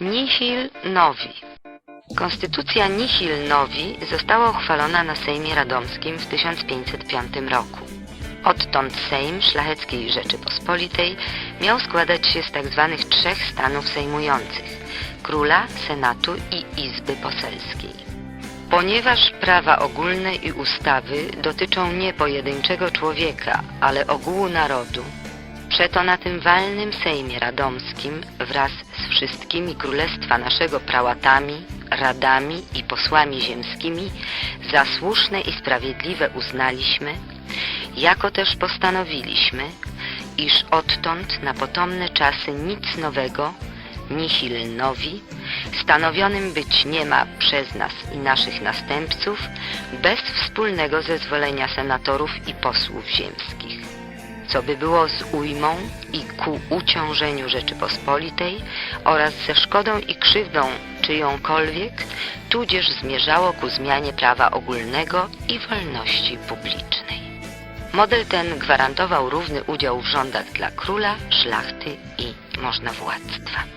Nihil novi. Konstytucja Nihil novi została uchwalona na Sejmie Radomskim w 1505 roku. Odtąd Sejm Szlacheckiej Rzeczypospolitej miał składać się z tzw. trzech stanów sejmujących króla, senatu i izby poselskiej. Ponieważ prawa ogólne i ustawy dotyczą nie pojedynczego człowieka, ale ogółu narodu, przeto na tym walnym Sejmie Radomskim wraz z wszystkimi królestwa naszego prałatami, radami i posłami ziemskimi za słuszne i sprawiedliwe uznaliśmy, jako też postanowiliśmy, iż odtąd na potomne czasy nic nowego, nihil nowi, stanowionym być nie ma przez nas i naszych następców, bez wspólnego zezwolenia senatorów i posłów ziemskich co by było z ujmą i ku uciążeniu Rzeczypospolitej oraz ze szkodą i krzywdą czyjąkolwiek, tudzież zmierzało ku zmianie prawa ogólnego i wolności publicznej. Model ten gwarantował równy udział w rządach dla króla, szlachty i możnowładztwa.